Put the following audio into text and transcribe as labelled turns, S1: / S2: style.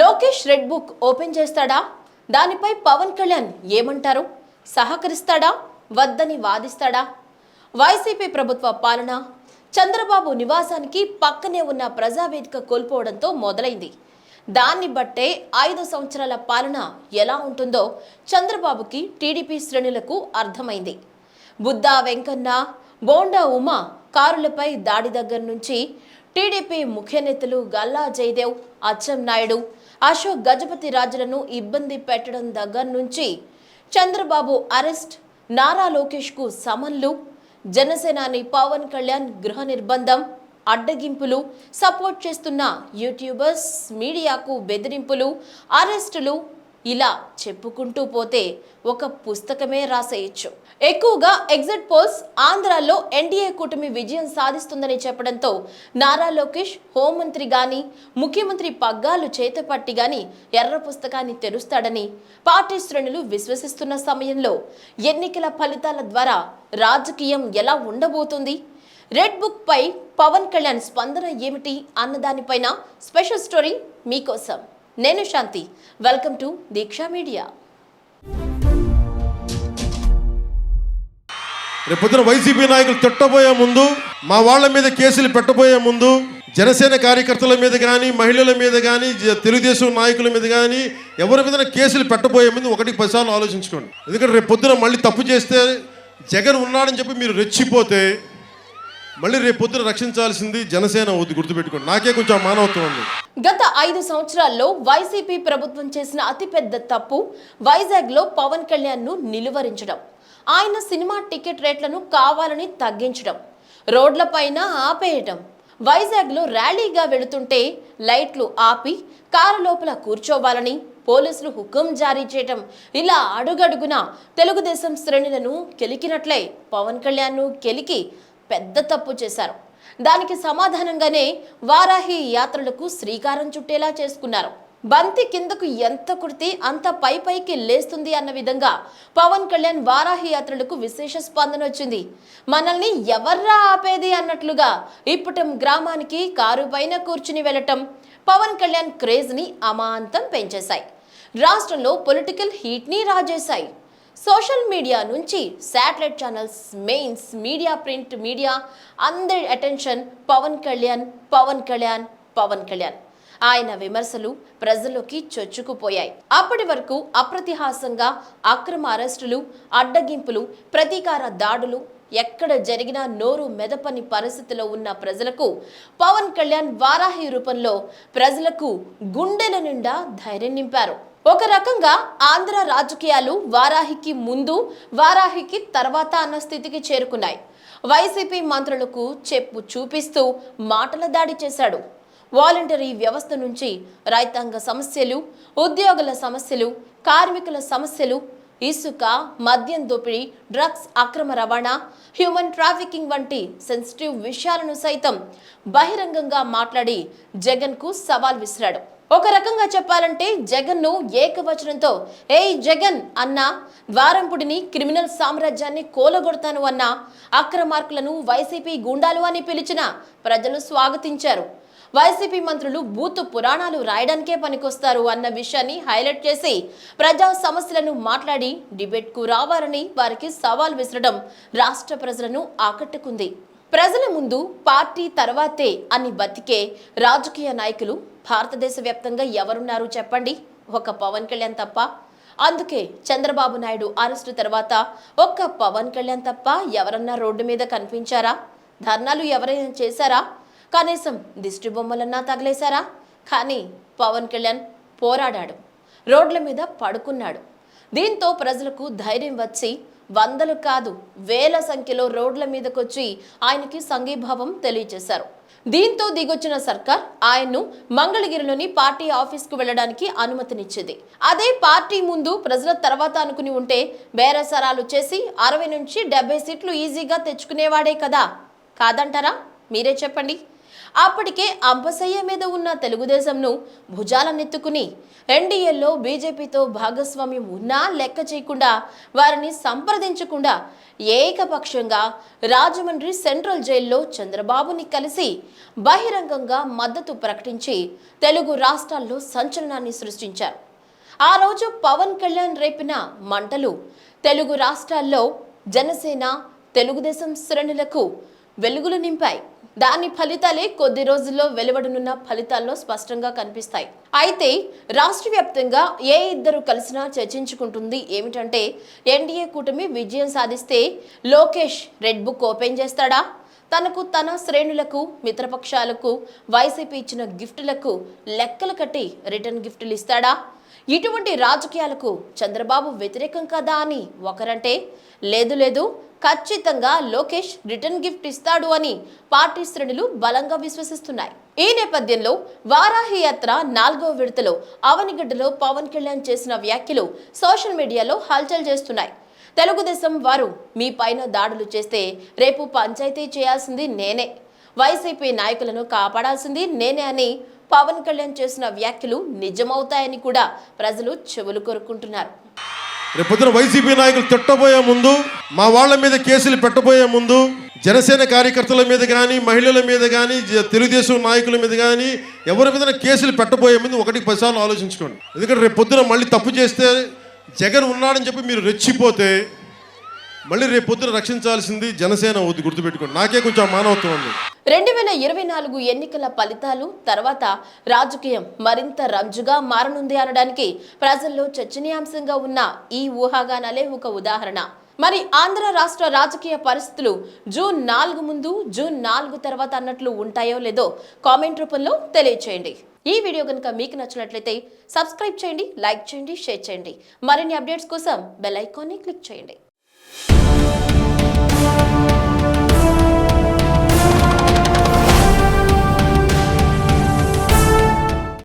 S1: Lokesh red book open చేస్తాడా? దానిపై పవన్ కళ్యాణ్ ఏమంటారు? సహకరిస్తాడా? వద్దని వాదిస్తాడా? వైసీపీ ప్రభుత్వ పాలన? చంద్రబాబు నివాసానికి పక్కనే ఉన్న ప్రజావేదిక కోల్పోవడంతో మొదలైంది. దాన్ని బట్టే ఐదు సంవత్సరాల పాలన ఎలా ఉంటుందో చంద్రబాబుకి టీడీపీ శ్రేణులకు అర్థమైంది. బుద్ధా వెంకన్న బోండా ఉమా కారులపై దాడి దగ్గర నుంచి టీడీపీ ముఖ్య నేతలు గల్లా జయదేవ్ అచ్చెం నాయుడు అశోక్ గజపతి రాజులను ఇబ్బంది పెట్టడం దగ్గర నుంచి చంద్రబాబు అరెస్ట్ నారా లోకేష్కు సమన్లు జనసేనాని పవన్ కళ్యాణ్ గృహ నిర్బంధం అడ్డగింపులు సపోర్ట్ చేస్తున్న యూట్యూబర్స్ మీడియాకు బెదిరింపులు అరెస్టులు ఇలా చెప్పుకుంటూ పోతే ఒక పుస్తకమే రాసేయచ్చు. ఎక్కువగా ఎగ్జిట్ పోల్స్ ఆంధ్రాలో ఎన్డీఏ కూటమి విజయం సాధిస్తుందని చెప్పడంతో నారా లోకేష్ హోంమంత్రి గాని ముఖ్యమంత్రి పగ్గాలు చేతపట్టి గాని ఎర్ర పుస్తకాన్ని తెరుస్తాడని పార్టీ శ్రేణులు విశ్వసిస్తున్న సమయంలో ఎన్నికల ఫలితాల ద్వారా రాజకీయం ఎలా ఉండబోతుంది? రెడ్ బుక్ పై పవన్ కళ్యాణ్ స్పందన ఏమిటి? అన్న దానిపైన స్పెషల్ స్టోరీ మీకోసం. నేను Shanti. Welcome to Deeksha media.
S2: రేపొద్దున వైసీపీ నాయకులు తిట్టబోయే ముందు మా వాళ్ళ మీద కేసులు పెట్టబోయే ముందు జనసేన కార్యకర్తల మీద కానీ మహిళల మీద కానీ జ- తెలుగుదేశం నాయకుల మీద కానీ ఎవరి మీద కేసులు పెట్టబోయే ముందు ఒకటి పదిసార్లు ఆలోచించుకోండి. ఎందుకంటే రేపు పొద్దున మళ్ళీ తప్పు చేస్తే జగన్ ఉన్నాడని చెప్పి మీరు రెచ్చిపోతే మళ్ళీ రేపు పొద్దున రక్షించాల్సింది జనసేన వద్దు గుర్తుపెట్టుకోండి. నాకే కొంచెం మానవత్వం ఉంది.
S1: గత ఐదు సంవత్సరాల్లో వైసీపీ ప్రభుత్వం చేసిన అతిపెద్ద తప్పు వైజాగ్లో పవన్ కళ్యాణ్ను నిలువరించడం. ఆయన సినిమా టికెట్ రేట్లను కావాలని తగ్గించడం. రోడ్లపైన ఆపేయటం. వైజాగ్లో ర్యాలీగా వెళుతుంటే లైట్లు ఆపి కారు లోపల కూర్చోవాలని పోలీసులు హుకం జారీ చేయటం. ఇలా అడుగడుగున తెలుగుదేశం శ్రేణులను కెలికినట్లే పవన్ కళ్యాణ్ను కెలికి పెద్ద తప్పు చేశారు. దానికి సమాధానంగానే వారాహి యాత్రలకు శ్రీకారం చుట్టేలా చేసుకున్నారు. బంతి కిందకు ఎంత కుడితే అంత పై పైకి లేస్తుంది అన్న విధంగా పవన్ కళ్యాణ్ వారాహి యాత్రలకు విశేష స్పందన వచ్చింది. మనల్ని ఎవర్రా ఆపేది అన్నట్లుగా ఇప్పటం గ్రామానికి కారు పైన కూర్చుని వెళ్ళటం పవన్ కళ్యాణ్ క్రేజ్ని అమాంతం పెంచేశాయి. రాష్ట్రంలో పొలిటికల్ హీట్ని రాజేశాయి. సోషల్ మీడియా నుంచి satellite channels mains media print media అందరి అటెన్షన్ పవన్ కళ్యాణ్ పవన్ కళ్యాణ్ పవన్ కళ్యాణ్. ఆయన విమర్శలు ప్రజల్లోకి చొచ్చుకుపోయాయి. అప్పటి వరకు అప్రతిహాసంగా అక్రమ అరెస్టులు అడ్డగింపులు ప్రతీకార దాడులు ఎక్కడ జరిగినా నోరు మెదపని పరిస్థితిలో ఉన్న ప్రజలకు పవన్ కళ్యాణ్ వారాహి రూపంలో ప్రజలకు గుండెల నిండా ధైర్యం నింపారు. ఒక రకంగా ఆంధ్ర రాజకీయాలు వారాహికి ముందు వారాహికి తర్వాత అన్న స్థితికి చేరుకున్నాయి. వైసీపీ మంత్రులకు చెప్పు చూపిస్తూ మాటల దాడి చేశాడు. వాలంటరీ వ్యవస్థ నుంచి రైతాంగ సమస్యలు ఉద్యోగుల సమస్యలు కార్మికుల సమస్యలు ఇసుక మద్యం దోపిడీ డ్రగ్స్ అక్రమ రవాణా హ్యూమన్ ట్రాఫికింగ్ వంటి సెన్సిటివ్ విషయాలను సైతం బహిరంగంగా మాట్లాడి జగన్కు సవాల్ విసిరాడు. ఒక రకంగా చెప్పాలంటే జగన్ను ఏకవచనంతో ఏయ్ జగన్ అన్న ద్వారంపుడిని క్రిమినల్ సామ్రాజ్యాన్ని కోలగొడతాను అన్న అక్రమార్కులను వైసీపీ గుండాలు అని పిలిచిన ప్రజలు స్వాగతించారు. వైసీపీ మంత్రులు బూత్ పురాణాలు రాయడానికే పనికొస్తారు అన్న విషయాన్ని హైలైట్ చేసి ప్రజా సమస్యలను మాట్లాడి డిబేట్కు రావాలని వారికి సవాల్ విసరడం రాష్ట్ర ప్రజలను ఆకట్టుకుంది. ప్రజల ముందు పార్టీ తర్వాతే అని బతికే రాజకీయ నాయకులు భారతదేశ వ్యాప్తంగా ఎవరున్నారు చెప్పండి? ఒక పవన్ కళ్యాణ్ తప్ప. అందుకే చంద్రబాబు నాయుడు అరెస్టు తర్వాత ఒక్క పవన్ కళ్యాణ్ తప్ప ఎవరన్నా రోడ్డు మీద కనిపించారా? ధర్నాలు ఎవరైనా చేశారా? కనీసం దిష్టి బొమ్మలన్నా తగిలేశారా? కానీ పవన్ కళ్యాణ్ పోరాడాడు. రోడ్ల మీద పడుకున్నాడు. దీంతో ప్రజలకు ధైర్యం వచ్చి వందలు కాదు వేల సంఖ్యలో రోడ్ల మీదకొచ్చి ఆయనకి సంఘీభావం తెలియజేశారు దీంతో దిగొచ్చిన సర్కార్ ఆయన్ను మంగళగిరిలోని పార్టీ ఆఫీస్కు వెళ్ళడానికి అనుమతినిచ్చింది. అదే పార్టీ ముందు ప్రజల తర్వాత అనుకుని ఉంటే బేరసరాలు చేసి అరవై నుంచి డెబ్బై సీట్లు ఈజీగా తెచ్చుకునేవాడే కదా. కాదంటారా? మీరే చెప్పండి. అప్పటికే అంబసయ్య మీద ఉన్న తెలుగుదేశంను భుజాలనెత్తుకుని ఎన్డీఏలో బీజేపీతో భాగస్వామ్యం ఉన్నా లెక్క చేయకుండా వారిని సంప్రదించకుండా ఏకపక్షంగా రాజమండ్రి సెంట్రల్ జైల్లో చంద్రబాబుని కలిసి బహిరంగంగా మద్దతు ప్రకటించి తెలుగు రాష్ట్రాల్లో సంచలనాన్ని సృష్టించారు. ఆ రోజు పవన్ కళ్యాణ్ రేపిన మంటలు తెలుగు రాష్ట్రాల్లో జనసేన తెలుగుదేశం శ్రేణులకు వెలుగులు నింపాయి. దాని ఫలితాలే కొద్ది రోజుల్లో వెలువడనున్న ఫలితాల్లో స్పష్టంగా కనిపిస్తాయి. అయితే రాష్ట్ర వ్యాప్తంగా ఏ ఇద్దరు కలిసినా చర్చించుకుంటుంది. ఏమిటంటే ఎన్డీఏ కూటమి విజయం సాధిస్తే లోకేష్ రెడ్ బుక్ ఓపెన్ చేస్తాడా? తనకు తన శ్రేణులకు మిత్రపక్షాలకు వైసీపీ ఇచ్చిన గిఫ్టులకు లెక్కలు కట్టి రిటర్న్ గిఫ్టులు ఇస్తాడా? ఇటువంటి రాజకీయాలకు చంద్రబాబు వ్యతిరేకం కదా అని ఒకరంటే లేదు లేదు ఖచ్చితంగా లోకేష్ రిటర్న్ గిఫ్ట్ ఇస్తాడు అని పార్టీ శ్రేణులు బలంగా విశ్వసిస్తున్నాయి. ఈ నేపథ్యంలో వారాహి యాత్ర నాలుగో విడతలో అవనిగడ్డలో పవన్ కళ్యాణ్ చేసిన వ్యాఖ్యలు సోషల్ మీడియాలో హల్చల్ చేస్తున్నాయి. తెలుగుదేశం వారు మీ పైన దాడులు చేస్తే రేపు పంచాయతీ చేయాల్సింది నేనే. వైసీపీ నాయకులను కాపాడాల్సింది నేనే అని పవన్ కళ్యాణ్ చేసిన వ్యాఖ్యలు నిజమవుతాయని కూడా ప్రజలు చెవులు కోరుకుంటున్నారు
S2: రేపొద్దున వైసీపీ నాయకులు తిట్టబోయే ముందు మా వాళ్ళ మీద కేసులు పెట్టబోయే ముందు జనసేన కార్యకర్తల మీద కానీ మహిళల మీద కానీ జ- తెలుగుదేశం నాయకుల మీద కానీ ఎవరి మీద కేసులు పెట్టబోయే ముందు ఒకటి పదిసార్లు ఆలోచించుకోండి. ఎందుకంటే రేపు పొద్దున మళ్ళీ తప్పు చేస్తే జగన్ ఉన్నాడని చెప్పి మీరు రెచ్చిపోతే మళ్ళీ రేపు పొద్దున రక్షించాల్సింది జనసేన వద్దు గుర్తుపెట్టుకోండి. నాకే కొంచెం మానవత్వం ఉంది.
S1: రెండు వేల ఇరవై నాలుగు ఎన్నికల ఫలితాలు తర్వాత రాజకీయం మరింత రంజుగా మారనుంది అనడానికి ప్రజల్లో చర్చనీయాంశంగా ఉన్న ఈ ఊహాగానాలే ఒక ఉదాహరణ. మరి ఆంధ్ర రాష్ట్ర రాజకీయ పరిస్థితులు జూన్ నాలుగు ముందు జూన్ నాలుగు తర్వాత అన్నట్లు ఉంటాయో లేదో కామెంట్ రూపంలో తెలియచేయండి. ఈ వీడియో కనుక మీకు నచ్చినట్లయితే సబ్స్క్రైబ్ చేయండి లైక్ చేయండి షేర్ చేయండి. మరిన్ని అప్డేట్స్ కోసం బెల్ ఐకాన్ని క్లిక్ చేయండి.